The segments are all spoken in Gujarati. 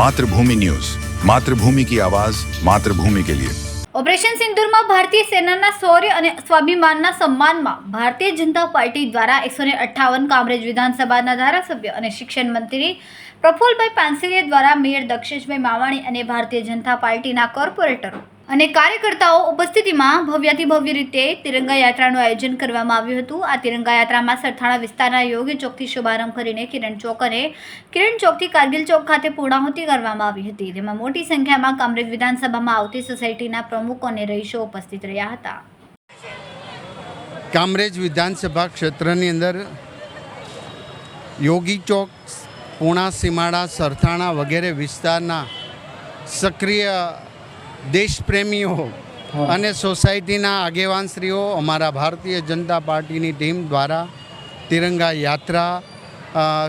માતૃભૂમિ ન્યૂઝ. માતૃભૂમિ કી આવાજ, માતૃભૂમિ કે લિયે. ઓપરેશન સિંદુરમાં ભારતીય સેનાના શૌર્ય અને સ્વાભિમાનના સન્માનમાં ભારતીય જનતા પાર્ટી દ્વારા એકસો ને અઠ્ઠાવન કામરેજ વિધાનસભાના ધારાસભ્ય અને શિક્ષણ મંત્રી પ્રફુલભાઈ પાનસેરિયા દ્વારા મેયર દક્ષેશભાઈ માવાણી અને ભારતીય જનતા પાર્ટીના કોર્પોરેટરો અને કાર્યકર્તાઓ ઉપસ્થિતિમાં ભવ્યાથી ભવ્ય રીતે તિરંગા યાત્રાનું આયોજન કરવામાં આવ્યું હતું. આ તિરંગા યાત્રામાં સરથાણા વિસ્તારના યોગી ચોકથી શુભારંભ કરીને કિરણ ચોક અને કિરણ ચોકથી કારગિલ ચોક ખાતે પૂર્ણાહુતિ કરવામાં આવી હતી. જેમાં મોટી સંખ્યામાં કામરેજ વિધાનસભામાં આવતી સોસાયટીના પ્રમુખો અને રહીશો ઉપસ્થિત રહ્યા હતા. કામરેજ વિધાનસભા ક્ષેત્રની અંદર યોગી ચોક, પૂણા, સીમાડા, સરથાણા વગેરે વિસ્તારના સક્રિય દેશપ્રેમીઓ અને સોસાયટીના આગેવાનશ્રીઓ અમારા ભારતીય જનતા પાર્ટીની ટીમ દ્વારા તિરંગા યાત્રા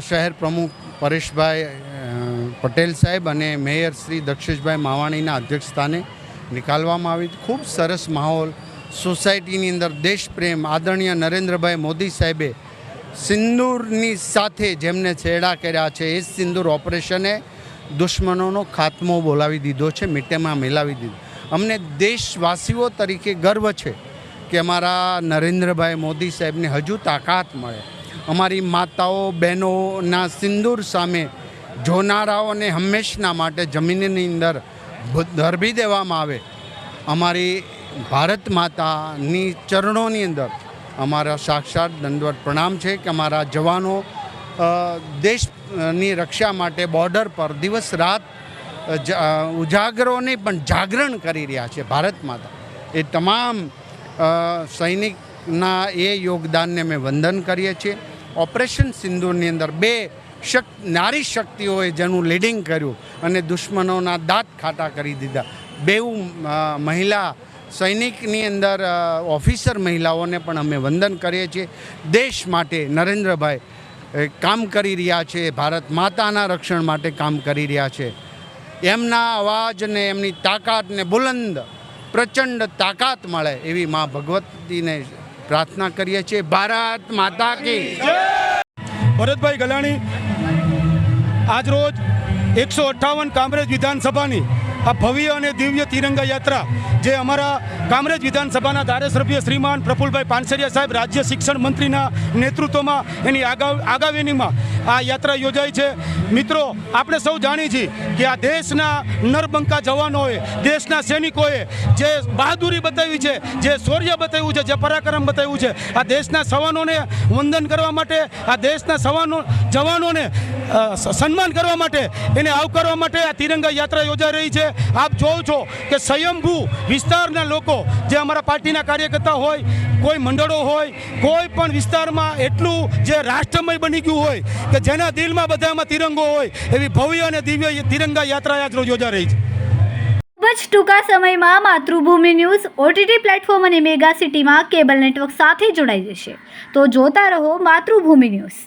શહેર પ્રમુખ પરેશભાઈ પટેલ સાહેબ અને મેયર શ્રી દક્ષેશભાઈ માવાણીના અધ્યક્ષસ્થાને નીકાળવામાં આવી. ખૂબ સરસ માહોલ. સોસાયટીની અંદર દેશપ્રેમ. આદરણીય નરેન્દ્રભાઈ મોદી સાહેબે સિંદૂરની સાથે જેમને છેડા કર્યા છે એ સિંદૂર ઓપરેશને દુશ્મનોનો ખાત્મો બોલાવી દીધો છે મીટેમાં મિલાવી દીધો. અમને દેશવાસીઓ તરીકે ગર્વ છે કે અમારા નરેન્દ્રભાઈ મોદી સાહેબને હજુ તાકાત મળે. અમારી માતાઓ, બહેનોના સિંદૂર સામે જોનારાઓને હંમેશના માટે જમીનની અંદર ધરબી દેવામાં આવે. અમારી ભારત માતાની ચરણોની અંદર અમારા સાક્ષાત દંડવત પ્રણામ છે કે અમારા જવાનો દેશની રક્ષા માટે બોર્ડર પર દિવસ રાત ઉજાગરો પણ જાગરણ કરી રહ્યા છે ભારત માતા. એ તમામ સૈનિકના એ યોગદાનને અમે વંદન કરીએ છીએ. ઓપરેશન સિંધુની અંદર બે શક, નારી શક્તિઓએ જેનું લીડિંગ કર્યું અને દુશ્મનોના દાંત ખાટા કરી દીધા. બેઉ મહિલા, સૈનિકની અંદર ઓફિસર મહિલાઓને પણ અમે વંદન કરીએ છીએ. દેશ માટે નરેન્દ્રભાઈ કામ કરી રહ્યા છે, ભારત માતાના રક્ષણ માટે કામ કરી રહ્યા છે. એમના અવાજને એમની તાકાતને બુલંદ, પ્રચંડ તાકાત મળે એવી મા ભગવતીને પ્રાર્થના કરીએ છીએ. ભારત માતા કી ભરતભાઈ ગલાણી આજરોજ એકસો અઠ્ઠાવન કામરેજ વિધાનસભાની આ ભવ્ય અને દિવ્ય તિરંગા યાત્રા જે અમારા કામરેજ વિધાનસભાના ધારાસભ્ય શ્રીમાન પ્રફુલભાઈ પાનસરિયા સાહેબ રાજ્ય શિક્ષણ મંત્રીના નેતૃત્વમાં એની આગા આગામીનીમાં આ યાત્રા યોજાઈ છે. મિત્રો, આપણે સૌ જાણીએ છીએ કે આ દેશના નરબંકા જવાનોએ, દેશના સૈનિકોએ જે બહાદુરી બતાવી છે, જે શૌર્ય બતાવ્યું છે, જે પરાક્રમ બતાવ્યું છે, આ દેશના સવાનોને વંદન કરવા માટે, આ દેશના સવાનો, જવાનોને સન્માન કરવા માટે, એને આવકારવા માટે આ તિરંગા યાત્રા યોજાઈ રહી છે. આપ જોવો છો કે સ્વયંભૂ વિસ્તારના લોકો, જે અમારા પાર્ટીના કાર્યકર્તા હોય, કોઈ મંડળો હોય, કોઈ પણ વિસ્તારમાં એટલું જે રાષ્ટ્રમય બની ગયું હોય, કે જેના દિલમાં બધામાં તિરંગો હોય, એવી ભવ્ય અને દિવ્ય તિરંગા યાત્રા યાત્રા યોજા રહી છે. ખૂબ જ ટૂંકા સમયમાં માતૃભૂમિ ન્યૂઝ ઓટીટી પ્લેટફોર્મ અને મેગા સિટીમાં કેબલ નેટવર્ક સાથે જોડાઈ જશે. તો જોતા રહો માતૃભૂમિ ન્યૂઝ.